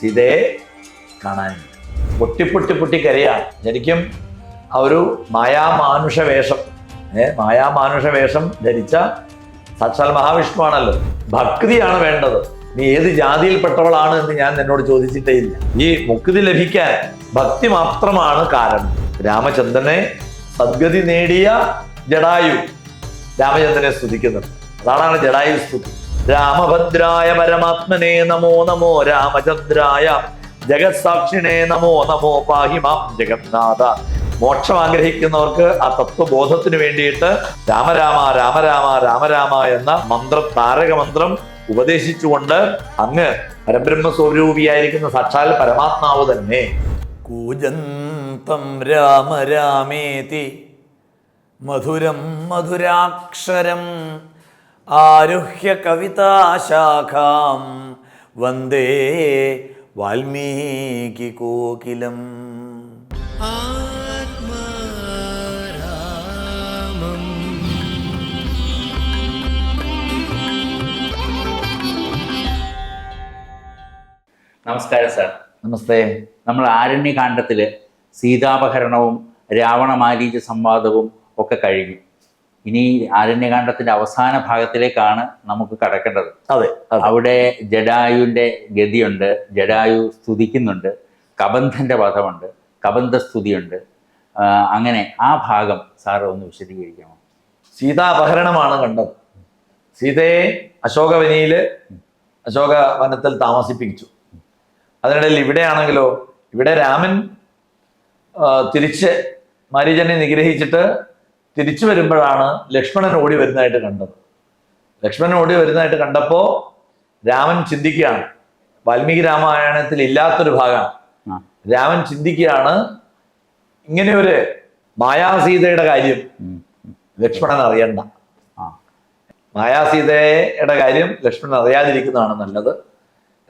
സീതയെ കാണാനില്ല പൊട്ടി പൊട്ടി പൊട്ടി കരയാണ് ശരിക്കും ആ ഒരു മായാമാനുഷ വേഷം. ഏ മായാമാനുഷ വേഷം ധരിച്ച സാക്ഷാൽ മഹാവിഷ്ണുവാണല്ലോ. ഭക്തിയാണ് വേണ്ടത്. നീ ഏത് ജാതിയിൽപ്പെട്ടവളാണ് എന്ന് ഞാൻ നിന്നോട് ചോദിച്ചിട്ടേ ഇല്ല. ഈ മുക്തി ലഭിക്കാൻ ഭക്തി മാത്രമാണ് കാരണം. രാമചന്ദ്രനെ സദ്ഗതി നേടിയ ജഡായു രാമചന്ദ്രനെ സ്തുതിക്കുന്നത്. അതാണ് ജഡായു സ്തുതി. രാമഭദ്രായ പരമാത്മനെ നമോ നമോ രാമചന്ദ്രായ ജഗത്സാക്ഷിണേ നമോ നമോ പാഹിമാം ജഗന്നാഥ. മോക്ഷം ആഗ്രഹിക്കുന്നവർക്ക് ആ തത്വബോധത്തിന് വേണ്ടിയിട്ട് രാമരാമ രാമരാമ രാമരാമ എന്ന മന്ത്ര താരകമന്ത്രം ഉപദേശിച്ചുകൊണ്ട് അങ്ങ് പരബ്രഹ്മ സ്വരൂപിയായിരിക്കുന്ന സാക്ഷാൽ പരമാത്മാവ് തന്നെ. കൂജന്തം രാമരാമേതി. മധുരം മധുരാക്ഷരം ആരുഹ്യ കവിതാശാഖാം വന്ദേ വാൽമീകി കോകിലം. നമസ്കാരം സാർ. നമസ്തേ. നമ്മൾ ആരണ്യകാന്ഡത്തിൽ സീതാപഹരണവും രാവണമാരീച സംവാദവും ഒക്കെ കഴിഞ്ഞു. ഇനി ആരണ്യകാന്ഡത്തിന്റെ അവസാന ഭാഗത്തിലേക്കാണ് നമുക്ക് കടക്കേണ്ടത്. അതെ അവിടെ ജഡായുവിന്റെ ഗതിയുണ്ട് ജഡായു സ്തുതിക്കുന്നുണ്ട് കബന്ധന്റെ വധമുണ്ട് കബന്ധ സ്തുതിയുണ്ട് അങ്ങനെ ആ ഭാഗം സാർ ഒന്ന് വിശദീകരിക്കാമോ? സീതാ അപഹരണമാണ് കണ്ടത്. സീതയെ അശോകവനിയിൽ അശോക വനത്തിൽ താമസിപ്പിച്ചു. അതിനിടയിൽ ഇവിടെയാണെങ്കിലോ ഇവിടെ രാമൻ തിരിച്ച് മരീചനെ നിഗ്രഹിച്ചിട്ട് തിരിച്ചു വരുമ്പോഴാണ് ലക്ഷ്മണൻ ഓടി വരുന്നതായിട്ട് കണ്ടത്. ലക്ഷ്മണൻ ഓടി വരുന്നതായിട്ട് കണ്ടപ്പോൾ രാമൻ ചിന്തിക്കുകയാണ്. വാൽമീകി രാമായണത്തിൽ ഇല്ലാത്തൊരു ഭാഗമാണ്. രാമൻ ചിന്തിക്കുകയാണ് ഇങ്ങനെ ഒരു മായാസീതയുടെ കാര്യം ലക്ഷ്മണൻ അറിയണ്ട. മായാസീതയുടെ കാര്യം ലക്ഷ്മണൻ അറിയാതിരിക്കുന്നതാണ് നല്ലത്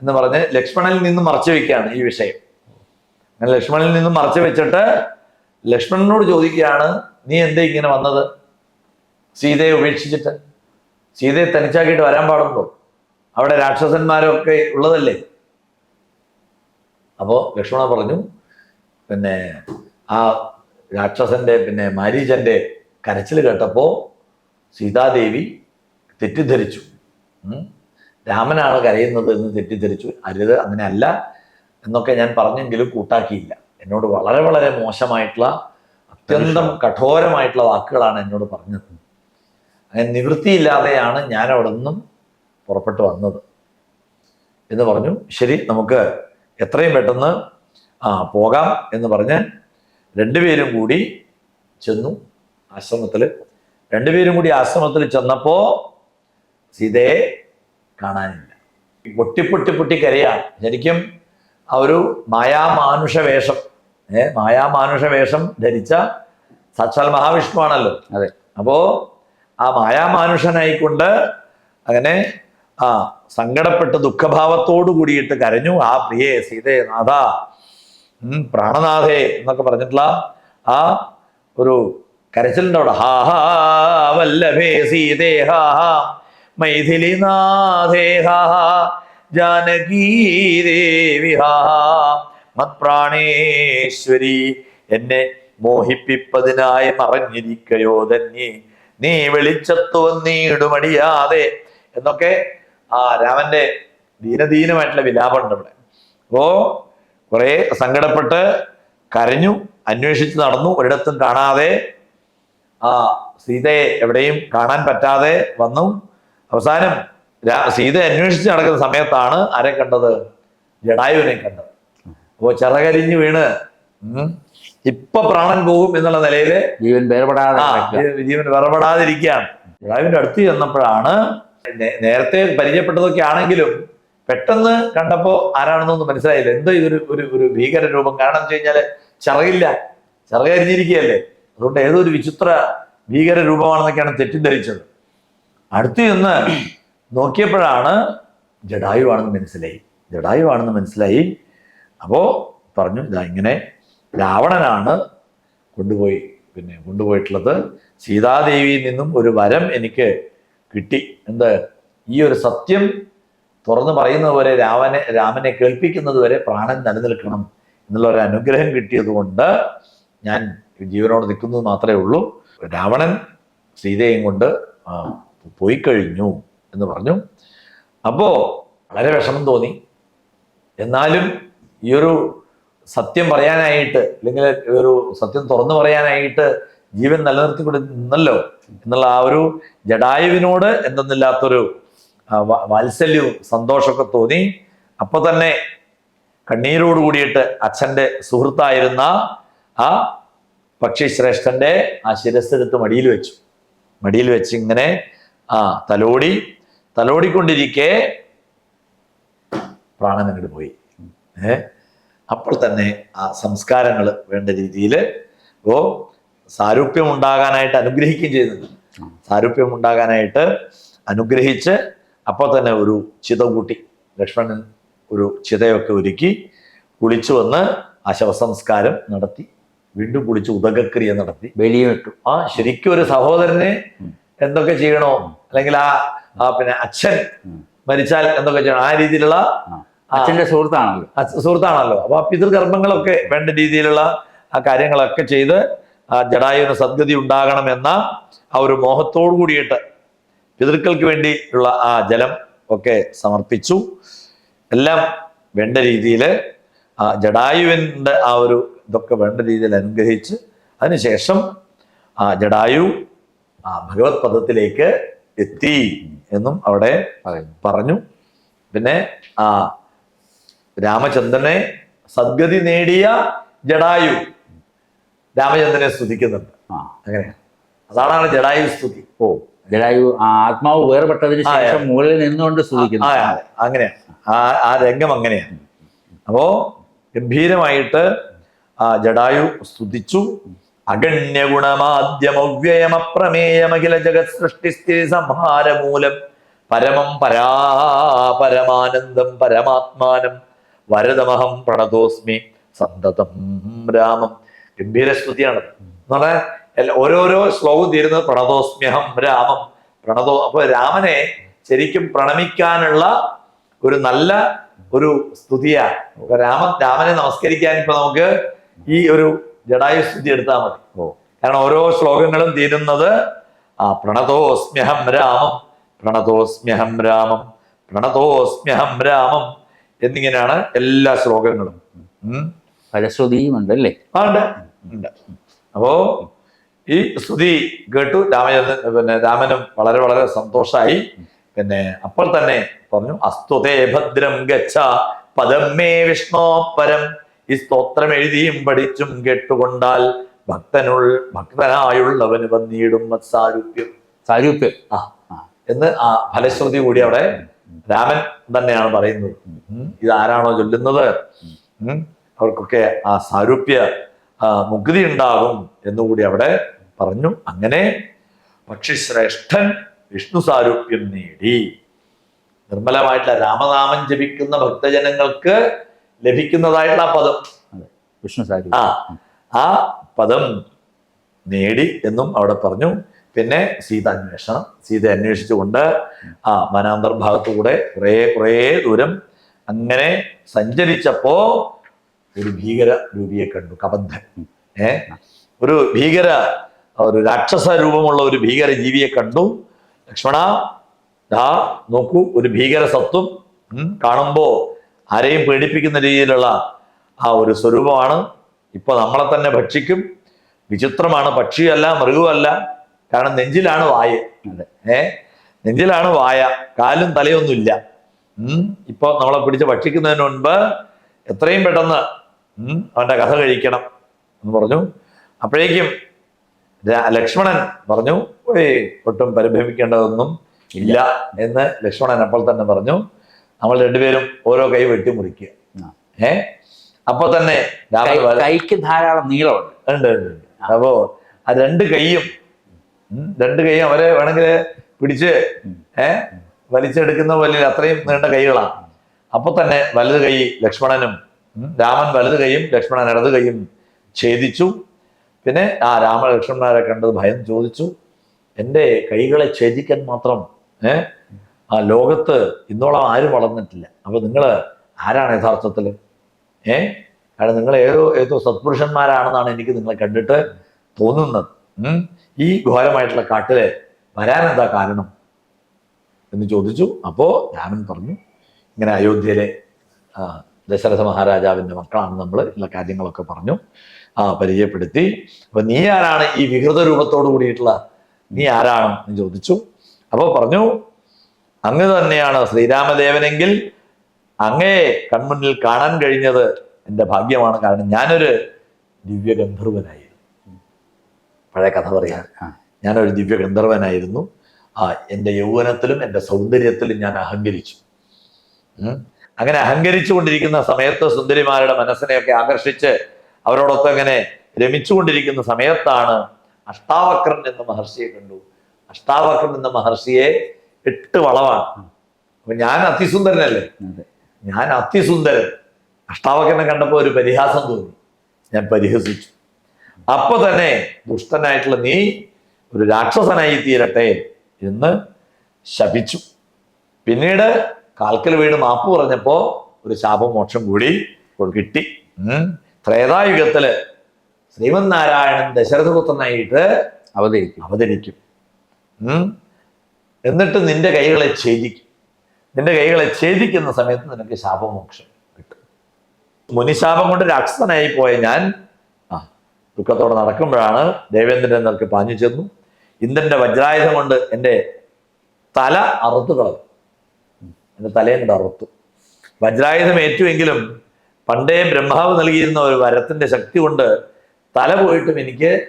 എന്ന് പറഞ്ഞ് ലക്ഷ്മണനിൽ നിന്ന് മറച്ചു വെക്കുകയാണ് ഈ വിഷയം. അങ്ങനെ ലക്ഷ്മണനിൽ നിന്ന് മറച്ചു വെച്ചിട്ട് ലക്ഷ്മണനോട് ചോദിക്കുകയാണ് നീ എന്തേ ഇങ്ങനെ വന്നത്? സീതയെ ഉപേക്ഷിച്ചിട്ട്. സീതയെ തനിച്ചാക്കിയിട്ട് വരാൻ പാടുണ്ടോ? അവിടെ രാക്ഷസന്മാരൊക്കെ ഉള്ളതല്ലേ? അപ്പോൾ ലക്ഷ്മണ പറഞ്ഞു പിന്നെ ആ രാക്ഷസന്റെ പിന്നെ മാരീചന്റെ കരച്ചിൽ കേട്ടപ്പോൾ സീതാദേവി തെറ്റിദ്ധരിച്ചു. രാമനാണ് കരയുന്നത് എന്ന് തെറ്റിദ്ധരിച്ചു. അരുത് അങ്ങനെയല്ല എന്നൊക്കെ ഞാൻ പറഞ്ഞെങ്കിലും കൂട്ടാക്കിയില്ല. എന്നോട് വളരെ വളരെ മോശമായിട്ടുള്ള അത്യന്തം കഠോരമായിട്ടുള്ള വാക്കുകളാണ് എന്നോട് പറഞ്ഞത്. അങ്ങനെ നിവൃത്തിയില്ലാതെയാണ് ഞാൻ അവിടെ നിന്നും പുറപ്പെട്ടു വന്നത്. എന്ന് പറഞ്ഞു ശരി നമുക്ക് എത്രയും പെട്ടെന്ന് ആ പോകാം എന്ന് പറഞ്ഞ് രണ്ടുപേരും കൂടി ചെന്നു ആശ്രമത്തിൽ രണ്ടുപേരും കൂടി ആശ്രമത്തിൽ ചെന്നപ്പോ സീതയെ കാണാനില്ല. പൊട്ടി പൊട്ടി പൊട്ടി കരയാണ് ശരിക്കും ആ ഒരു മായാമാനുഷ വേഷം ഏ മായാമാനുഷ വേഷം ധരിച്ച സാക്ഷാൽ മഹാവിഷ്ണുവാണല്ലോ. അതെ. അപ്പോ ആ മായാമാനുഷനായിക്കൊണ്ട് അങ്ങനെ ആ സങ്കടപ്പെട്ട് ദുഃഖഭാവത്തോടു കൂടിയിട്ട് കരഞ്ഞു. ആ പ്രിയേ സീതേ നാഥ ഉം, പ്രാണനാഥേ എന്നൊക്കെ പറഞ്ഞിട്ടുള്ള ആ ഒരു കരച്ചിലുണ്ട് അവിടെ ഹാ ഹാ വല്ലഭേ സീതേ ഹാ ഹാ മൈഥിലി ഹാ ഹാ ജാനകീ ദേവി ഹാ ഹാ മത്പ്രാണേശ്വരി എന്നെ മോഹിപ്പിപ്പതിനായി മറഞ്ഞിരിക്കയോ തന്നെ നീ വെളിച്ചത്തു വന്നീടുമടിയാതെ എന്നൊക്കെ ആ രാമന്റെ ദീനദീനമായിട്ടുള്ള വിലാപമുണ്ട് ഇവിടെ. അപ്പോ കുറെ സങ്കടപ്പെട്ട് കരഞ്ഞു അന്വേഷിച്ച് നടന്നു ഒരിടത്തും കാണാതെ. ആ സീതയെ എവിടെയും കാണാൻ പറ്റാതെ വന്നു. അവസാനം സീത അന്വേഷിച്ച് നടക്കുന്ന സമയത്താണ് ആരെ കണ്ടത്? ജഡായുവിനെ കണ്ടത്. അപ്പോ ചിറകരിഞ്ഞു വീണ്. ഇപ്പൊ പ്രാണൻ പോകും എന്നുള്ള നിലയിൽ ജീവൻ വേർപെടാതെ ജീവൻ വേർപെടാതിരിക്കുകയാണ്. പിതാവിന്റെ അടുത്ത് ചെന്നപ്പോഴാണ് നേരത്തെ പരിചയപ്പെട്ടതൊക്കെ ആണെങ്കിലും പെട്ടെന്ന് കണ്ടപ്പോ ആരാണെന്നൊന്നും മനസ്സിലായില്ല. എന്തോ ഇതൊരു ഒരു ഒരു ഭീകര രൂപം. കാരണം എന്ന് വെച്ച് കഴിഞ്ഞാൽ ചിറകില്ല. ചിറകരിഞ്ഞിരിക്കുകയല്ലേ. അതുകൊണ്ട് ഏതോ ഒരു വിചിത്ര ഭീകര രൂപമാണെന്നൊക്കെയാണ് തെറ്റിദ്ധരിച്ചത്. അടുത്ത് ചെന്ന് നോക്കിയപ്പോഴാണ് ജഡായുവാണെന്ന് മനസ്സിലായി. ജഡായുവാണെന്ന് മനസ്സിലായി. അപ്പോ പറഞ്ഞു ഇതാ ഇങ്ങനെ രാവണനാണ് കൊണ്ടുപോയി പിന്നെ കൊണ്ടുപോയിട്ടുള്ളത്. സീതാദേവിയിൽ നിന്നും ഒരു വരം എനിക്ക് കിട്ടി. എന്ത്? ഈ ഒരു സത്യം തുറന്നു പറയുന്നത് വരെ രാമനെ രാമനെ കേൾപ്പിക്കുന്നത് വരെ പ്രാണൻ നിലനിൽക്കണം എന്നുള്ള ഒരു അനുഗ്രഹം കിട്ടിയതുകൊണ്ട് ഞാൻ ജീവനോട് നിൽക്കുന്നത് മാത്രമേ ഉള്ളൂ. രാവണൻ സീതയും കൊണ്ട് പോയി കഴിഞ്ഞു എന്ന് പറഞ്ഞു. അപ്പോൾ വളരെ വിഷമം തോന്നി. എന്നാലും ഈ ഒരു സത്യം പറയാനായിട്ട് അല്ലെങ്കിൽ ഒരു സത്യം തുറന്നു പറയാനായിട്ട് ജീവൻ നിലനിർത്തിക്കൊണ്ട് നിന്നല്ലോ എന്നുള്ള ആ ഒരു ജഡായുവിനോട് എന്തെന്നില്ലാത്തൊരു വാത്സല്യവും സന്തോഷമൊക്കെ തോന്നി. അപ്പൊ തന്നെ കണ്ണീരോട് കൂടിയിട്ട് അച്ഛന്റെ സുഹൃത്തായിരുന്ന ആ പക്ഷിശ്രേഷ്ഠന്റെ ആ ശിരസ്സെടുത്ത് മടിയിൽ വെച്ചു. മടിയിൽ വെച്ച് ഇങ്ങനെ ആ തലോടി തലോടിക്കൊണ്ടിരിക്കെ പ്രാണനങ്ങോട്ട് പോയി. അപ്പോൾ തന്നെ ആ സംസ്കാരങ്ങൾ വേണ്ട രീതിയിൽ ഓ സാരൂപ്യം ഉണ്ടാകാനായിട്ട് അനുഗ്രഹിക്കുകയും ചെയ്യുന്നുണ്ട്. സാരൂപ്യം ഉണ്ടാകാനായിട്ട് അനുഗ്രഹിച്ച് അപ്പോൾ തന്നെ ഒരു ചിത കൂട്ടി ലക്ഷ്മണൻ ഒരു ചിതയൊക്കെ ഒരുക്കി കുളിച്ചു വന്ന് ആ ശവസംസ്കാരം നടത്തി വീണ്ടും കുളിച്ച് ഉദകക്രിയ നടത്തി. വെളിയിട്ടു ആ ശരിക്കും ഒരു സഹോദരന് എന്തൊക്കെ ചെയ്യണോ? അല്ലെങ്കിൽ ആ പിന്നെ അച്ഛൻ മരിച്ചാൽ എന്തൊക്കെ ചെയ്യണം? ആ രീതിയിലുള്ള. അച്ഛന്റെ സുഹൃത്താണല്ലോ. സുഹൃത്താണല്ലോ. അപ്പൊ ആ പിതൃകർമ്മങ്ങളൊക്കെ വേണ്ട രീതിയിലുള്ള ആ കാര്യങ്ങളൊക്കെ ചെയ്ത് ആ ജഡായുവിന് സദ്ഗതി ഉണ്ടാകണമെന്ന ആ ഒരു മോഹത്തോടു കൂടിയിട്ട് പിതൃക്കൾക്ക് വേണ്ടി ഉള്ള ആ ജലം ഒക്കെ സമർപ്പിച്ചു. എല്ലാം വേണ്ട രീതിയിൽ ആ ജഡായുവിന്റെ ആ ഒരു ഇതൊക്കെ വേണ്ട രീതിയിൽ അനുഗ്രഹിച്ച് അതിനുശേഷം ആ ജടായു ആ ഭഗവത് പദത്തിലേക്ക് എത്തി എന്നും അവിടെ പറഞ്ഞു. പിന്നെ ആ രാമചന്ദ്രനെ സദ്ഗതി നേടിയ ജഡായു. രാമചന്ദ്രനെ സ്തുതിക്കുന്നുണ്ട്. അങ്ങനെയാണ് അതാണ് ജഡായു സ്തുതി. ഓ ജഡായു ആത്മാവ് വേർപെട്ടതിന് ശേഷം മുകളിൽ നിന്നുകൊണ്ട് സ്തുതിക്കുന്നു. അങ്ങനെയാണ് ആ ആ രംഗം അങ്ങനെയാണ്. അപ്പോ ഗംഭീരമായിട്ട് ആ ജഡായു സ്തുതിച്ചു. അഗണ്യഗുണമാദ്യമവ്യയമപ്രമേയമഖില ജഗത് സൃഷ്ടിസ്ഥിതി സംഹാരമൂലം പരമം പരാപരമാനന്ദം പരമാത്മാനം വരദമഹം പ്രണതോസ്മി സന്തതം രാമം. ഗംഭീര സ്തുതിയാണ്. എന്ന് പറഞ്ഞാൽ ഓരോരോ ശ്ലോകം തീരുന്നത് പ്രണതോസ്മ്യഹം രാമം. പ്രണതോ അപ്പൊ രാമനെ ശരിക്കും പ്രണമിക്കാനുള്ള ഒരു നല്ല ഒരു സ്തുതിയാണ്. രാമൻ രാമനെ നമസ്കരിക്കാൻ ഇപ്പൊ നമുക്ക് ഈ ഒരു ജഡായു സ്തുതി എടുത്താൽ മതി. ഓ. കാരണം ഓരോ ശ്ലോകങ്ങളും തീരുന്നത് ആ പ്രണതോസ്മ്യഹം രാമം പ്രണതോസ്മ്യഹം രാമം പ്രണതോസ്മ്യഹം രാമം. എന്നിങ്ങനെയാണ് എല്ലാ ശ്ലോകങ്ങളും. ഫലശ്രുതിയും ഉണ്ട് അല്ലേ ആ, ഉണ്ട്. ഉണ്ട്. അപ്പോ ഈ സ്തുതി കേട്ടു. രാമചന്ദ്രൻ പിന്നെ രാമനും വളരെ വളരെ സന്തോഷമായി പിന്നെ അപ്പോൾ തന്നെ പറഞ്ഞു അസ്തുതേ ഭദ്രം ഗച്ഛ പദം മേ വിഷ്ണോ പരം. ഈ സ്തോത്രം എഴുതിയും പഠിച്ചും കേട്ടുകൊണ്ടാൽ ഭക്തനുൾ ഭക്തനായുള്ളവന് വന്നിടും സാരൂപ്യം. സാരൂപ്യം. ആ. എന്ന് ആ ഫലശ്രുതി കൂടി അവിടെ രാമൻ തന്നെയാണ് പറയുന്നത്. ഇതാരാണോ ചൊല്ലുന്നത്? അവർക്കൊക്കെ ആ സാരൂപ്യ മുക്തി ഉണ്ടാകും എന്നുകൂടി അവിടെ പറഞ്ഞു. അങ്ങനെ പക്ഷിശ്രേഷ്ഠൻ വിഷ്ണു സാരൂപ്യം നേടി. നിർമ്മലമായിട്ടുള്ള രാമനാമം ജപിക്കുന്ന ഭക്തജനങ്ങൾക്ക് ലഭിക്കുന്നതായിട്ടുള്ള ആ പദം. വിഷ്ണു സാരൂപ്യ. ആ ആ പദം നേടി എന്നും അവിടെ പറഞ്ഞു. പിന്നെ സീത അന്വേഷണം. സീത അന്വേഷിച്ചുകൊണ്ട് ആ വനാന്തർ ഭാഗത്തുകൂടെ കുറേ കുറേ ദൂരം അങ്ങനെ സഞ്ചരിച്ചപ്പോ ഒരു ഭീകര രൂപിയെ കണ്ടു കബന്ധൻ ഏ? ഒരു ഭീകര ഒരു രാക്ഷസ രൂപമുള്ള ഒരു ഭീകര ജീവിയെ കണ്ടു. ലക്ഷ്മണ ദാ നോക്കൂ ഒരു ഭീകര സത്വം കാണുമ്പോ ആരെയും പേടിപ്പിക്കുന്ന രീതിയിലുള്ള ആ ഒരു സ്വരൂപമാണ്. ഇപ്പൊ നമ്മളെ തന്നെ ഭക്ഷിക്കും. വിചിത്രമാണ് പക്ഷിയല്ല മൃഗവുമല്ല. കാരണം നെഞ്ചിലാണ് വായ. ഏ? നെഞ്ചിലാണ് വായ. കാലും തലയൊന്നുമില്ല. ഉം? ഇപ്പൊ നമ്മളെ പിടിച്ച് ഭക്ഷിക്കുന്നതിന് മുൻപ് എത്രയും പെട്ടെന്ന് ഉം? അവന്റെ കഥ കഴിക്കണം എന്ന് പറഞ്ഞു. അപ്പോഴേക്കും ലക്ഷ്മണൻ പറഞ്ഞു ഏയ് ഒട്ടും പരിഭ്രമിക്കേണ്ടതൊന്നും ഇല്ല എന്ന് ലക്ഷ്മണൻ അപ്പോൾ തന്നെ പറഞ്ഞു. നമ്മൾ രണ്ടുപേരും ഓരോ കൈ വെട്ടി മുറിക്കുക. ഏ? അപ്പൊ തന്നെ കൈക്ക് ധാരാളം നീളമുണ്ട്. ഉണ്ട് ഉണ്ട്. അപ്പോ ആ രണ്ട് കൈയും രണ്ട് കൈ അവരെ വേണമെങ്കിൽ പിടിച്ച് ഏ വലിച്ചെടുക്കുന്ന പോലെ അത്രയും നീണ്ട കൈകളാണ്. അപ്പൊ തന്നെ വലത് കൈ ലക്ഷ്മണനും രാമൻ വലത് കൈയും ലക്ഷ്മണൻ ഇടത് കൈയും ഛേദിച്ചു. പിന്നെ ആ രാമ ലക്ഷ്മണരെ കണ്ടത് ഭയം ചോദിച്ചു. എന്റെ കൈകളെ ഛേദിക്കാൻ മാത്രം ഏ ആ ലോകത്ത് ഇന്നോളം ആരും വളർന്നിട്ടില്ല. അപ്പൊ നിങ്ങൾ ആരാണ് യഥാർത്ഥത്തിൽ? ഏ കാരണം നിങ്ങൾ ഏതോ ഏതോ സത്പുരുഷന്മാരാണെന്നാണ് എനിക്ക് നിങ്ങളെ കണ്ടിട്ട് തോന്നുന്നത്. ഈ ഘോരമായിട്ടുള്ള കാട്ടിൽ വരാനെന്താ കാരണം? എന്ന് ചോദിച്ചു. അപ്പോ രാമൻ പറഞ്ഞു ഇങ്ങനെ അയോധ്യയിലെ ദശരഥ മഹാരാജാവിന്റെ മക്കളാണ് നമ്മൾ ഉള്ള കാര്യങ്ങളൊക്കെ പറഞ്ഞു ആ പരിചയപ്പെടുത്തി. അപ്പൊ നീ ആരാണ്? ഈ വികൃത രൂപത്തോട് കൂടിയിട്ടുള്ള നീ ആരാണ്? എന്ന് ചോദിച്ചു. അപ്പോൾ പറഞ്ഞു അങ്ങ് തന്നെയാണ് ശ്രീരാമദേവനെങ്കിൽ അങ്ങയെ കൺമുന്നിൽ കാണാൻ കഴിഞ്ഞത് എന്റെ ഭാഗ്യമാണ്. കാരണം ഞാനൊരു ദിവ്യഗന്ധർവനായിരുന്നു പഴയ കഥ പറയാം. ഞാനൊരു ദിവ്യ ഗന്ധർവനായിരുന്നു ആ എന്റെ യൗവനത്തിലും എന്റെ സൗന്ദര്യത്തിലും ഞാൻ അഹങ്കരിച്ചു. അങ്ങനെ അഹങ്കരിച്ചു കൊണ്ടിരിക്കുന്ന സമയത്ത് സുന്ദരിമാരുടെ മനസ്സിനെയൊക്കെ ആകർഷിച്ച് അവരോടൊപ്പം അങ്ങനെ രമിച്ചുകൊണ്ടിരിക്കുന്ന സമയത്താണ് അഷ്ടാവക്രൻ എന്ന മഹർഷിയെ കണ്ടു. അഷ്ടാവക്രൻ എന്ന മഹർഷിയെ എട്ട് വളവാണ്. അപ്പൊ ഞാൻ അതിസുന്ദരനല്ലേ ഞാൻ അതിസുന്ദരൻ അഷ്ടാവക്രനെ കണ്ടപ്പോൾ ഒരു പരിഹാസം തോന്നി. ഞാൻ പരിഹസിച്ചു. അപ്പൊ തന്നെ ദുഷ്ടനായിട്ടുള്ള നീ ഒരു രാക്ഷസനായി തീരട്ടെ എന്ന് ശപിച്ചു. പിന്നീട് കാൽക്കൽ വീട് മാപ്പ് പറഞ്ഞപ്പോ ഒരു ശാപമോക്ഷം കൂടി കിട്ടി. ഉം. ത്രേതായുഗത്തിൽ ശ്രീമൻ നാരായണൻ ദശരഥപുത്രനായിട്ട് അവതരിക്കും. അവതരിക്കും. എന്നിട്ട് നിന്റെ കൈകളെ ഛേദിക്കും. നിന്റെ കൈകളെ ഛേദിക്കുന്ന സമയത്ത് നിനക്ക് ശാപമോക്ഷം കിട്ടും. മുനിശാപം കൊണ്ട് രാക്ഷസനായി പോയ ഞാൻ ദുഃഖത്തോടെ നടക്കുമ്പോഴാണ് ദേവേന്ദ്രൻ നിനക്ക് പാഞ്ഞു ചെന്നു. ഇന്ദ്രന്റെ വജ്രായുധം കൊണ്ട് എന്റെ തല അറുത്തു കളഞ്ഞു. എന്റെ തലയും കൊണ്ട് അറുത്തു. വജ്രായുധം ഏറ്റുവെങ്കിലും പണ്ടേ ബ്രഹ്മാവ് നൽകിയിരുന്ന ഒരു വരത്തിന്റെ ശക്തി കൊണ്ട് തല പോയിട്ടും എനിക്ക്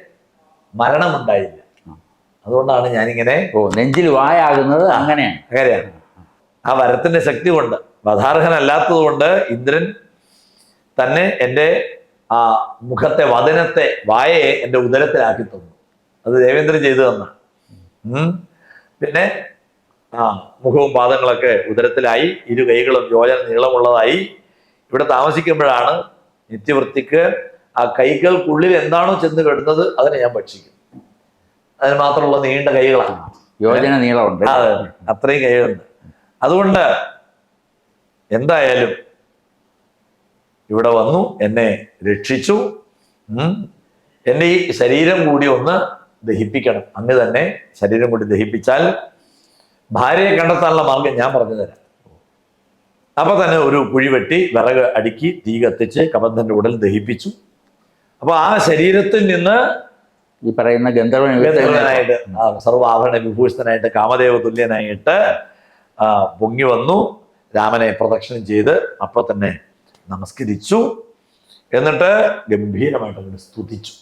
മരണമുണ്ടായില്ല. അതുകൊണ്ടാണ് ഞാനിങ്ങനെ ഓ നെഞ്ചിൽ വായാകുന്നത് അങ്ങനെയാണ്. അങ്ങനെയാണ്. ആ വരത്തിന്റെ ശക്തി കൊണ്ട് വധാർഹനല്ലാത്തത് കൊണ്ട് ഇന്ദ്രൻ തന്നെ എന്റെ ആ മുഖത്തെ വദനത്തെ വായയെ എന്റെ ഉദരത്തിലാക്കി തന്നു. അത് ദേവേന്ദ്രൻ ചെയ്തു തന്ന. പിന്നെ ആ മുഖവും പാദങ്ങളൊക്കെ ഉദരത്തിലായി ഇരു കൈകളും യോജന നീളമുള്ളതായി. ഇവിടെ താമസിക്കുമ്പോഴാണ് നിത്യവൃത്തിക്ക് ആ കൈകൾക്കുള്ളിൽ എന്താണോ ചെന്ന് കിടന്നത് അതിനെ ഞാൻ ഭക്ഷിക്കും. അതിന് മാത്രമുള്ള നീണ്ട കൈകളാണ്. യോജന നീളമുണ്ട്. അതെ അത്രയും കൈകളുണ്ട്. അതുകൊണ്ട് എന്തായാലും ഇവിടെ വന്നു എന്നെ രക്ഷിച്ചു. എന്റെ ഈ ശരീരം കൂടി ഒന്ന് ദഹിപ്പിക്കണം. അങ്ങ് തന്നെ ശരീരം കൂടി ദഹിപ്പിച്ചാൽ ഭാര്യയെ കണ്ടെത്താനുള്ള മാർഗം ഞാൻ പറഞ്ഞു തരാം. അപ്പൊ തന്നെ ഒരു കുഴിവെട്ടി വിറക് അടുക്കി തീ കത്തിച്ച് കബന്ധന്റെ ഉടൽ ദഹിപ്പിച്ചു. അപ്പൊ ആ ശരീരത്തിൽ നിന്ന് ഈ പറയുന്ന ഗന്ധർവൻ ഗന്ധർവനായിട്ട് സർവാഭരണ വിഭൂഷിതനായിട്ട് കാമദേവ തുല്യനായിട്ട് പൊങ്ങി വന്നു. രാമനെ പ്രദക്ഷിണം ചെയ്ത് അപ്പൊ തന്നെ നമസ്കരിച്ചു എന്നിട്ട് ഗംഭീരമായിട്ട് അവന് സ്തുതിച്ചു.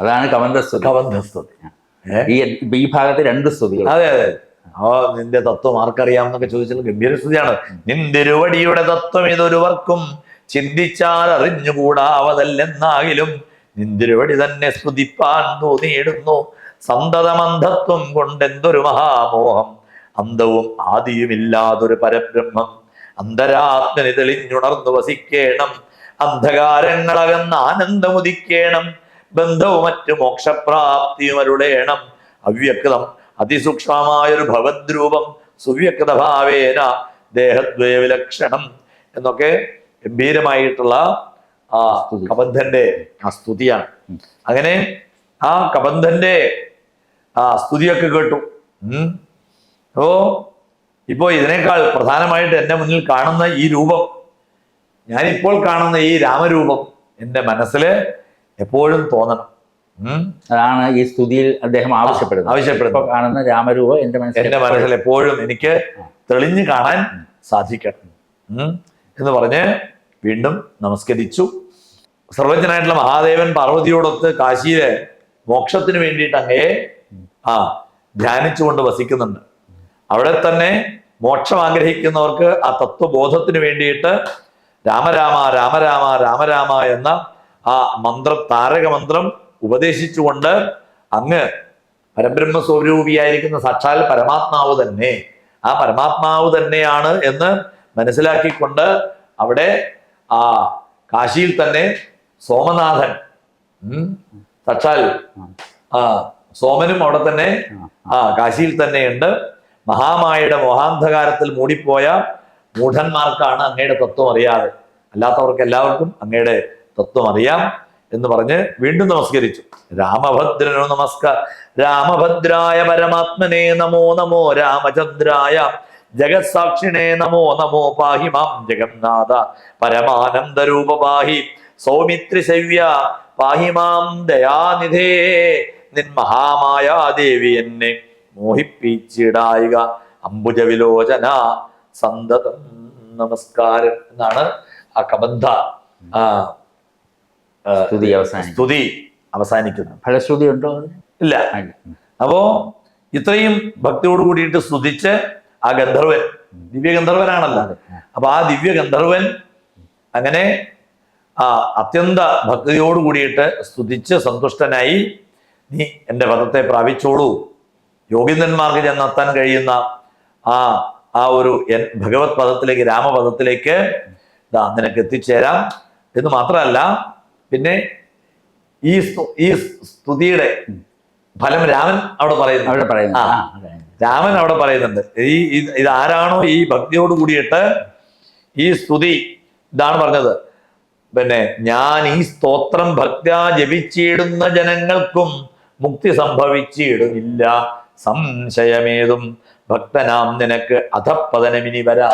അതാണ് കമന്തസ്തുതി കവന്ധസ്തുതി സ്തുതി. ഈ ഈ ഭാഗത്ത് രണ്ട് സ്തുതികൾ. അതെ അതെ. ഓ നിന്റെ തത്വം ആർക്കറിയാം എന്നൊക്കെ ചോദിച്ചാൽ ഗംഭീര സ്തുതിയാണ്. നിന്തിരുവടിയുടെ തത്വം ഇതൊരുവർക്കും ചിന്തിച്ചാൽ അറിഞ്ഞുകൂടാവതല്ലെന്നാകിലും നിന്തിരുവടി തന്നെ സ്തുതിപ്പാൻ തോന്നിയിടുന്നു. സന്തതമന്ധത്വം കൊണ്ടെന്തൊരു മഹാമോഹം. അന്തവും ആദിയുമില്ലാതൊരു പരബ്രഹ്മം. അന്തരാത്മനി തെളിഞ്ഞുണർന്നു വസിക്കേണം. അന്ധകാരങ്ങളകന്ന് ആനന്ദമുദിക്കേണം. ബന്ധവും മറ്റു മോക്ഷപ്രാപ്തിയും അരുളേണം. അവ്യക്തം അതിസൂക്ഷ്മമായൊരു ഭവദ്രൂപം സുവ്യക്ത ഭാവേന ദേഹദ്വയ വിലക്ഷണം എന്നൊക്കെ ഗംഭീരമായിട്ടുള്ള ആ. കബന്ധന്റെ ആ സ്തുതിയാണ്. അങ്ങനെ ആ കബന്ധന്റെ ആ സ്തുതിയൊക്കെ കേട്ടു. ഉം. അപ്പോ ഇപ്പോ ഇതിനേക്കാൾ പ്രധാനമായിട്ട് എന്റെ മുന്നിൽ കാണുന്ന ഈ രൂപം ഞാനിപ്പോൾ കാണുന്ന ഈ രാമരൂപം എന്റെ മനസ്സിൽ എപ്പോഴും തോന്നണം. അതാണ് ഈ സ്തുതിയിൽ അദ്ദേഹം ആവശ്യപ്പെടുന്നത്. ആവശ്യപ്പെടുന്നത്. കാണുന്ന രാമരൂപം എന്റെ മനസ്സിൽ എന്റെ മനസ്സിൽ എപ്പോഴും എനിക്ക് തെളിഞ്ഞു കാണാൻ സാധിക്കണം. എന്ന് പറഞ്ഞ് വീണ്ടും നമസ്കരിച്ചു. സർവജ്ഞനായിട്ടുള്ള മഹാദേവൻ പാർവതിയോടൊത്ത് കാശിയിലെ മോക്ഷത്തിന് വേണ്ടിയിട്ട് അങ്ങയെ ആ ധ്യാനിച്ചുകൊണ്ട് വസിക്കുന്നുണ്ട്. അവിടെ തന്നെ മോക്ഷം ആഗ്രഹിക്കുന്നവർക്ക് ആ തത്വബോധത്തിന് വേണ്ടിയിട്ട് രാമരാമ രാമരാമ രാമരാമ എന്ന ആ മന്ത്ര താരകമന്ത്രം ഉപദേശിച്ചുകൊണ്ട് അങ്ങ് പരബ്രഹ്മ സ്വരൂപിയായിരിക്കുന്ന സാക്ഷാൽ പരമാത്മാവ് തന്നെ. ആ പരമാത്മാവ് തന്നെയാണ് എന്ന് മനസ്സിലാക്കിക്കൊണ്ട് അവിടെ ആ കാശിയിൽ തന്നെ സോമനാഥൻ ഉം, സാക്ഷാൽ ആ സോമനും അവിടെ തന്നെ ആ കാശിയിൽ തന്നെയുണ്ട്. മഹാമായയുടെ മോഹാന്ധകാരത്തിൽ മൂടിപ്പോയ മൂഢന്മാർക്കാണ് അങ്ങയുടെ തത്വം അറിയാതെ. അല്ലാത്തവർക്ക് എല്ലാവർക്കും അങ്ങയുടെ തത്വം അറിയാം എന്ന് പറഞ്ഞ് വീണ്ടും നമസ്കരിച്ചു. രാമഭദ്രനോ നമസ്കാര രാമഭദ്രായ പരമാത്മനെ നമോ നമോ രാമചന്ദ്രായ ജഗത്സാക്ഷിണേ നമോ നമോ പാഹി മാം ജഗന്നാഥ പരമാനന്ദരൂപ പാഹി സൗമിത്രിശവ്യ പാഹി മാം ദയാനിധേ നിൻ മഹാമായാദേവി എന്നെ. മോഹിപ്പിച്ചിടായിക. അംബുജവിലോചന. സന്തതം നമസ്കാരം എന്നാണ് ആ കബന്ധ ആ സ്തുതി സ്തുതി അവസാനിക്കുന്നത് ഫലശ്രുതി ഉണ്ടോ ഇല്ല. അപ്പോ ഇത്രയും ഭക്തിയോട് കൂടിയിട്ട് സ്തുതിച്ച് ആ ഗന്ധർവൻ ദിവ്യ ഗന്ധർവനാണല്ലോ അപ്പൊ ആ ദിവ്യ ഗന്ധർവൻ അങ്ങനെ ആ അത്യന്ത ഭക്തിയോട് കൂടിയിട്ട് സ്തുതിച്ച് സന്തുഷ്ടനായി. നീ എന്റെ പദത്തെ പ്രാപിച്ചോളൂ. യോഗീന്ദ്രന്മാർക്ക് ചെന്നെത്താൻ കഴിയുന്ന ആ ആ ഒരു എൻ- ഭഗവത് പദത്തിലേക്ക് രാമപദത്തിലേക്ക് ഇതാ നിനക്ക് എത്തിച്ചേരാം. എന്ന് മാത്രമല്ല പിന്നെ ഈ ഈ സ്തുതിയുടെ ഫലം രാമൻ അവിടെ പറയുന്നു അവിടെ പറയുന്നു രാമൻ അവിടെ പറയുന്നുണ്ട്. ഈ ഇത് ആരാണോ ഈ ഭക്തിയോട് കൂടിയിട്ട് ഈ സ്തുതി ഇതാണ് പറഞ്ഞത്. പിന്നെ ഞാൻ ഈ സ്തോത്രം ഭക്ത ജപിച്ചിടുന്ന ജനങ്ങൾക്കും മുക്തി സംഭവിച്ചിടുന്നില്ല. സംശയമേതും ഭക്തനാം നിനക്ക് അധപ്പതനമിനി വരാ.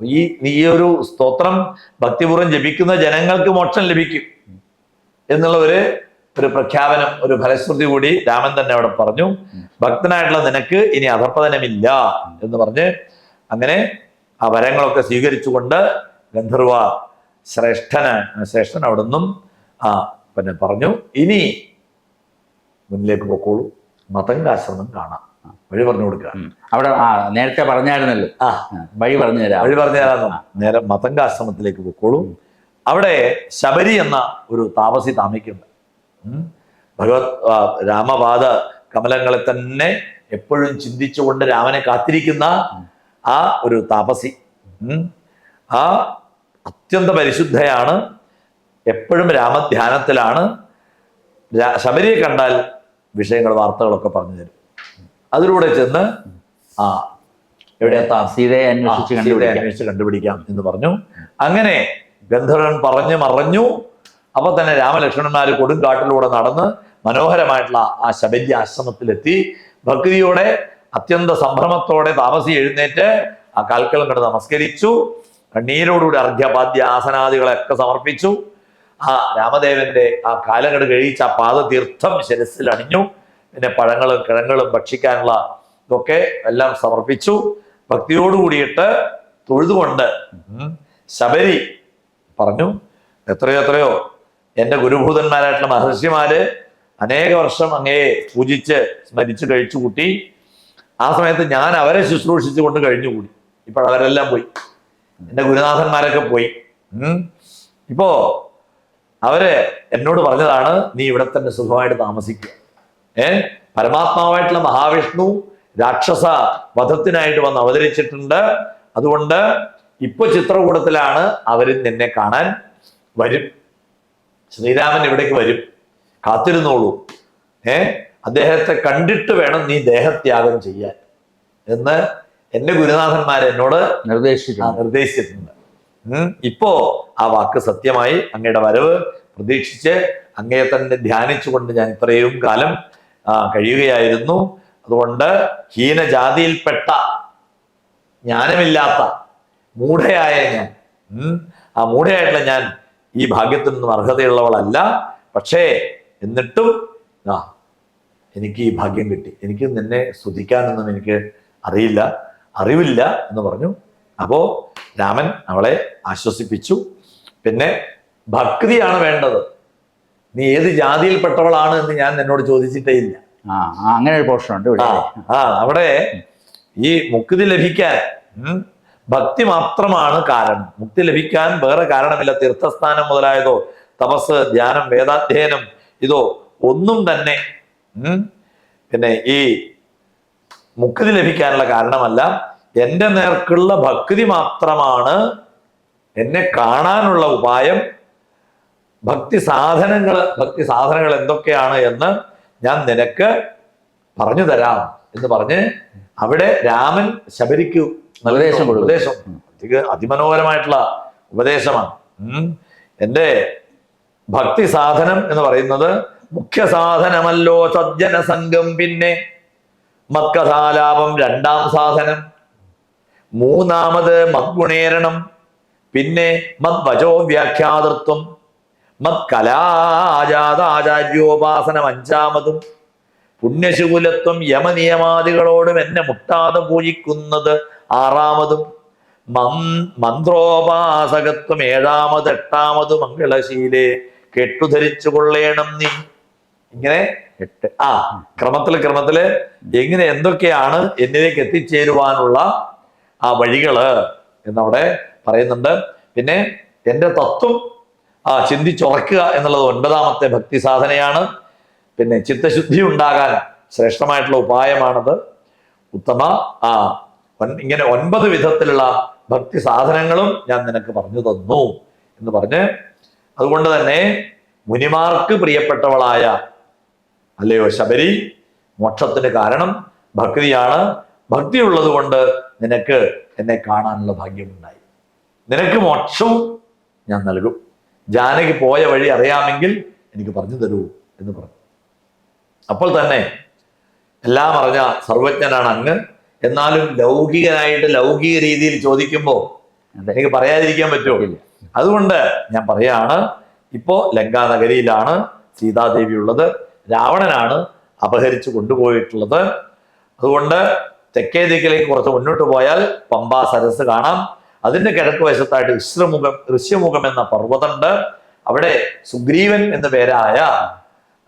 ഈ നീ ഒരു സ്തോത്രം ഭക്തിപൂർവം ജപിക്കുന്ന ജനങ്ങൾക്ക് മോക്ഷം ലഭിക്കും എന്നുള്ള ഒരു ഒരു പ്രഖ്യാപനം ഒരു ഫലശ്രുതി കൂടി രാമൻ തന്നെ അവിടെ പറഞ്ഞു. ഭക്തനായിട്ടുള്ള നിനക്ക് ഇനി അധപ്പതനമില്ല എന്ന് പറഞ്ഞ് അങ്ങനെ ആ വരങ്ങളൊക്കെ സ്വീകരിച്ചുകൊണ്ട് ഗന്ധർവ ശ്രേഷ്ഠന് ശ്രേഷ്ഠൻ അവിടെ നിന്നും ആ പിന്നെ പറഞ്ഞു ഇനി മുന്നിലേക്ക് പൊക്കോളൂ. മതങ്കാശ്രമം കാണാം. വഴി പറഞ്ഞു കൊടുക്കുക. അവിടെ ആ നേരത്തെ പറഞ്ഞായിരുന്നല്ലോ. ആ. വഴി പറഞ്ഞു തരാം വഴി പറഞ്ഞു തരാം നേരെ മതങ്കാശ്രമത്തിലേക്ക് പൊക്കോളൂ. അവിടെ ശബരി എന്ന ഒരു താമസി താമസിക്കുന്നുണ്ട്. ഭഗവത് രാമപാദ കമലങ്ങളെ തന്നെ എപ്പോഴും ചിന്തിച്ചുകൊണ്ട് രാമനെ കാത്തിരിക്കുന്ന ആ ഒരു താപസി ആ അത്യന്ത പരിശുദ്ധയാണ്. എപ്പോഴും രാമധ്യാനത്തിലാണ്. ശബരിയെ കണ്ടാൽ വിഷയങ്ങൾ വാർത്തകളൊക്കെ പറഞ്ഞു തരും. അതിലൂടെ ചെന്ന് ആ എവിടെ സീതയെ അന്വേഷിച്ച് കണ്ടുപിടിക്കാം. അന്വേഷിച്ച് കണ്ടുപിടിക്കാം എന്ന് പറഞ്ഞു. അങ്ങനെ ഗന്ധർവൻ പറഞ്ഞു മറഞ്ഞു. അപ്പൊ തന്നെ രാമലക്ഷ്മണന്മാർ കൊടുങ്കാട്ടിലൂടെ നടന്ന് മനോഹരമായിട്ടുള്ള ആ ശബരി ആശ്രമത്തിലെത്തി. ഭക്തിയോടെ അത്യന്ത സംഭ്രമത്തോടെ താമസി എഴുന്നേറ്റ് ആ കാൽക്കലം കണ്ട് നമസ്കരിച്ചു. കണ്ണീരോടുകൂടി അർഘ്യപാദ്യ ആസനാദികളൊക്കെ സമർപ്പിച്ചു. ആ രാമദേവന്റെ ആ കാലങ്ങട് കഴിച്ച് ആ പാദതീർത്ഥം ശിരസിൽ അണിഞ്ഞു. പിന്നെ പഴങ്ങളും കിഴങ്ങളും ഭക്ഷിക്കാനുള്ള ഇതൊക്കെ എല്ലാം സമർപ്പിച്ചു. ഭക്തിയോട് കൂടിയിട്ട് തൊഴുതുകൊണ്ട് ശബരി പറഞ്ഞു. എത്രയോ എത്രയോ എന്റെ ഗുരുഭൂതന്മാരായിട്ടുള്ള മഹർഷിമാര് അനേക വർഷം അങ്ങയെ പൂജിച്ച് സ്മരിച്ച് കഴിച്ചു കൂട്ടി. ആ സമയത്ത് ഞാൻ അവരെ ശുശ്രൂഷിച്ചു കൊണ്ട് കഴിഞ്ഞുകൂടി ഇപ്പോൾ അവരെല്ലാം പോയി. എന്റെ ഗുരുനാഥന്മാരൊക്കെ പോയി. ഇപ്പോ അവർ എന്നോട് പറഞ്ഞതാണ് നീ ഇവിടെ തന്നെ സുഖമായിട്ട് താമസിക്കുക. ഏ? പരമാത്മാവായിട്ടുള്ള മഹാവിഷ്ണു രാക്ഷസ വധത്തിനായിട്ട് വന്ന് അവതരിച്ചിട്ടുണ്ട്. അതുകൊണ്ട് ഇപ്പൊ ചിത്രകൂടത്തിലാണ് അവർ നിന്നെ കാണാൻ വരും. ശ്രീരാമൻ ഇവിടേക്ക് വരും. കാത്തിരുന്നോളൂ. ഏ? അദ്ദേഹത്തെ കണ്ടിട്ട് വേണം നീ ദേഹത്യാഗം ചെയ്യാൻ എന്ന് എന്റെ ഗുരുനാഥന്മാർ എന്നോട് നിർദ്ദേശിച്ചിട്ടുണ്ട്. നിർദ്ദേശിച്ചിട്ടുണ്ട്. ഇപ്പോ ആ വാക്ക് സത്യമായി അങ്ങയുടെ വരവ് പ്രതീക്ഷിച്ച് അങ്ങയെ തന്നെ ധ്യാനിച്ചുകൊണ്ട് ഞാൻ ഇത്രയും കാലം കഴിയുകയായിരുന്നു. അതുകൊണ്ട് ഹീനജാതിയിൽപ്പെട്ട ജ്ഞാനമില്ലാത്ത മൂഢയായ ഞാൻ ആ മൂഢയായിട്ടുള്ള ഞാൻ ഈ ഭാഗ്യത്തിൽ നിന്നും അർഹതയുള്ളവളല്ല. പക്ഷേ എന്നിട്ടും ആ എനിക്ക് ഈ ഭാഗ്യം കിട്ടി. എനിക്ക് നിന്നെ സ്തുതിക്കാനൊന്നും എനിക്ക് അറിയില്ല അറിവില്ല എന്ന് പറഞ്ഞു. അപ്പോ രാമൻ അവളെ ആശ്വസിപ്പിച്ചു. പിന്നെ ഭക്തിയാണ് വേണ്ടത്. നീ ഏത് ജാതിയിൽപ്പെട്ടവളാണ് എന്ന് ഞാൻ നിന്നോട് ചോദിച്ചിട്ടേ ഇല്ല. അങ്ങനെ ഒരു പോർഷൻ ഉണ്ട് ആ അവിടെ ഈ മുക്തി ലഭിക്കാൻ ഭക്തി മാത്രമാണ് കാരണം. മുക്തി ലഭിക്കാൻ വേറെ കാരണമില്ല. തീർത്ഥസ്ഥാനം മുതലായതോ തപസ് ധ്യാനം വേദാധ്യയനം ഇതോ ഒന്നും തന്നെ പിന്നെ ഈ മുക്തി ലഭിക്കാനുള്ള കാരണമല്ല. എന്റെ നേർക്കുള്ള ഭക്തി മാത്രമാണ് എന്നെ കാണാനുള്ള ഉപായം. ഭക്തി സാധനങ്ങൾ ഭക്തി സാധനങ്ങൾ എന്തൊക്കെയാണ് എന്ന് ഞാൻ നിനക്ക് പറഞ്ഞു തരാം എന്ന് പറഞ്ഞ് അവിടെ രാമൻ ശബരിക്ക് ഉപദേശം. ഉപദേശം. അതിമനോഹരമായിട്ടുള്ള ഉപദേശമാണ്. എന്റെ എന്റെ ഭക്തി സാധനം എന്ന് പറയുന്നത് മുഖ്യ സാധനമല്ലോ സജ്ജന സംഘം പിന്നെ മത്കഥാലാപം രണ്ടാം സാധനം. മൂന്നാമത് മദ്ഗുണേരണം പിന്നെ മദ്വചോ വ്യാഖ്യാതൃത്വം. മത്കലാജാതാചാര്യോപാസനം അഞ്ചാമതും. പുണ്യശൂലത്വം യമനിയമാദികളോടും എന്നെ മുട്ടാതെ പൂജിക്കുന്നത് ആറാമതും. മന് മന്ത്രോപാസകത്വം ഏഴാമത് എട്ടാമത്. മംഗളശീലെ കെട്ടുധരിച്ചു കൊള്ളേണം നീ. ഇങ്ങനെ എട്ട്. ആ ക്രമത്തിൽ ക്രമത്തിൽ എങ്ങനെ എന്തൊക്കെയാണ് എന്നിലേക്ക് എത്തിച്ചേരുവാനുള്ള ആ വഴികൾ എന്നവിടെ പറയുന്നുണ്ട്. പിന്നെ എന്റെ തത്വം ആ ചിന്തിച്ചുറക്കുക എന്നുള്ളത് ഒൻപതാമത്തെ ഭക്തി സാധനയാണ് പിന്നെ ചിത്തശുദ്ധി ഉണ്ടാകാൻ ശ്രേഷ്ഠമായിട്ടുള്ള ഉപായമാണത്. ഉത്തമ ആ ഇങ്ങനെ ഒൻപത് വിധത്തിലുള്ള ഭക്തി സാധനങ്ങളും ഞാൻ നിനക്ക് പറഞ്ഞു തന്നു എന്ന് പറഞ്ഞ് അതുകൊണ്ട് തന്നെ മുനിമാർക്ക് പ്രിയപ്പെട്ടവളായ അല്ലയോ ശബരി മോക്ഷത്തിന് കാരണം ഭക്തിയാണ്. ഭക്തി ഉള്ളത് കൊണ്ട് നിനക്ക് എന്നെ കാണാനുള്ള ഭാഗ്യമുണ്ടായി. നിനക്ക് മോക്ഷവും ഞാൻ നൽകും. ജാനകി പോയ വഴി അറിയാമെങ്കിൽ എനിക്ക് പറഞ്ഞു തരൂ എന്ന് പറഞ്ഞു. അപ്പോൾ തന്നെ എല്ലാം അറിഞ്ഞ സർവജ്ഞനാണ് അങ്ങ്. എന്നാലും ലൗകികനായിട്ട് ലൗകിക രീതിയിൽ ചോദിക്കുമ്പോൾ. എനിക്ക് പറയാതിരിക്കാൻ പറ്റുമോ? ഇല്ല. അതുകൊണ്ട് ഞാൻ പറയാണ് ഇപ്പോ ലങ്കാനഗരിയിലാണ് സീതാദേവി ഉള്ളത് രാവണനാണ് അപഹരിച്ചു കൊണ്ടുപോയിട്ടുള്ളത്. അതുകൊണ്ട് തെക്കേ ദിക്കിലേക്ക് കുറച്ച് മുന്നോട്ട് പോയാൽ പമ്പാ സരസ് കാണാം. അതിന്റെ കിഴക്ക് വശത്തായിട്ട് ഋഷ്യമുഖം ഋഷ്യമുഖം എന്ന പർവതമുണ്ട്. അവിടെ സുഗ്രീവൻ എന്ന പേരായ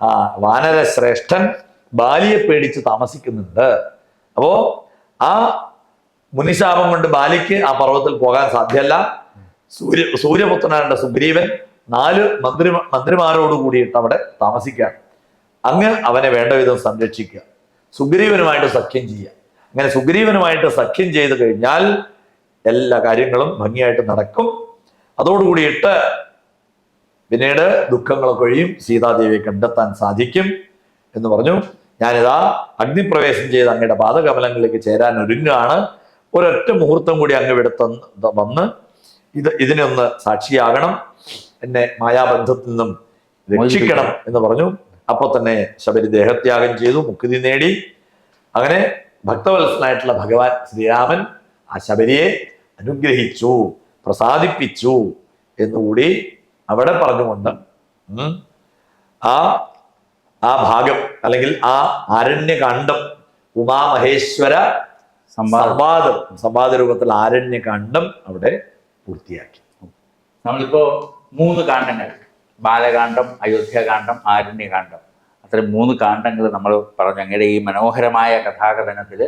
ആ വാനര ശ്രേഷ്ഠൻ ബാലിയെ പേടിച്ച് താമസിക്കുന്നുണ്ട്. അപ്പോ ആ മുനിശാപം കൊണ്ട് ബാലിക്ക് ആ പർവതത്തിൽ പോകാൻ സാധ്യമല്ല. സൂര്യ സൂര്യപുത്രനായ സുഗ്രീവൻ നാല് മന്ത്രി മന്ത്രിമാരോട് കൂടിയിട്ട് അവിടെ താമസിക്കുക അങ്ങ് അവനെ വേണ്ട വിധം സംരക്ഷിക്കുക. സുഗ്രീവനുമായിട്ട് സഖ്യം ചെയ്യുക. അങ്ങനെ സുഗ്രീവനുമായിട്ട് സഖ്യം ചെയ്തു കഴിഞ്ഞാൽ എല്ലാ കാര്യങ്ങളും ഭംഗിയായിട്ട് നടക്കും. അതോടുകൂടിയിട്ട് പിന്നീട് ദുഃഖങ്ങളൊക്കെ ഒഴിയും. സീതാദേവിയെ കണ്ടെത്താൻ സാധിക്കും എന്ന് പറഞ്ഞു. ഞാനിതാ അഗ്നിപ്രവേശം ചെയ്ത് അങ്ങയുടെ പാദകമലങ്ങളിലേക്ക് ചേരാൻ ഒരുങ്ങാണ് ഒരൊറ്റ മുഹൂർത്തം കൂടി അങ്ങ് ഇവിടെ വന്ന് ഇത് ഇതിനൊന്ന് സാക്ഷിയാകണം. എന്നെ മായാബന്ധത്തിൽ നിന്നും രക്ഷിക്കണം എന്ന് പറഞ്ഞു. അപ്പൊ തന്നെ ശബരി ദേഹത്യാഗം ചെയ്തു മുക്തി നേടി. അങ്ങനെ ഭക്തവത്സനായിട്ടുള്ള ഭഗവാൻ ശ്രീരാമൻ ആ ശബരിയെ അനുഗ്രഹിച്ചു പ്രസാദിപ്പിച്ചു എന്നുകൂടി അവിടെ പറഞ്ഞുകൊണ്ട് ആ ആ ഭാഗം അല്ലെങ്കിൽ ആ ആരണ്യകാന്ഡം ഉമാമഹേശ്വര സംവാദം. സംവാദം സംവാദ രൂപത്തിൽ ആരണ്യകാന്ഡം അവിടെ പൂർത്തിയാക്കി. നമ്മളിപ്പോ മൂന്ന് കാണ്ഡങ്ങൾ. ബാലകാന്ഡം അയോധ്യകാന്ഡം ആരണ്യകാന്ഡം. അത്തരം മൂന്ന് കാണ്ഡങ്ങൾ നമ്മൾ പറഞ്ഞു. അങ്ങയുടെ ഈ മനോഹരമായ കഥാകഥനത്തിൽ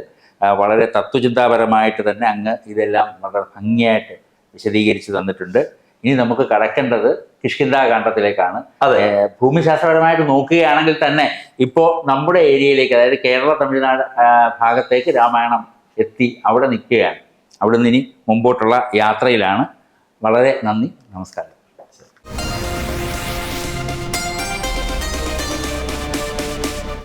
വളരെ തത്വചിന്താപരമായിട്ട് തന്നെ അങ്ങ് ഇതെല്ലാം വളരെ ഭംഗിയായിട്ട് വിശദീകരിച്ച് തന്നിട്ടുണ്ട്. ഇനി നമുക്ക് കടക്കേണ്ടത് കിഷ്കിന്താകാന്ഡത്തിലേക്കാണ് അതെ. ഭൂമിശാസ്ത്രപരമായിട്ട് നോക്കുകയാണെങ്കിൽ തന്നെ ഇപ്പോൾ നമ്മുടെ ഏരിയയിലേക്ക് അതായത് കേരള തമിഴ്നാട് ഭാഗത്തേക്ക് രാമായണം എത്തി അവിടെ നിൽക്കുകയാണ്. അവിടെ നിന്ന് ഇനി മുമ്പോട്ടുള്ള യാത്രയിലാണ്. വളരെ നന്ദി. നമസ്കാരം.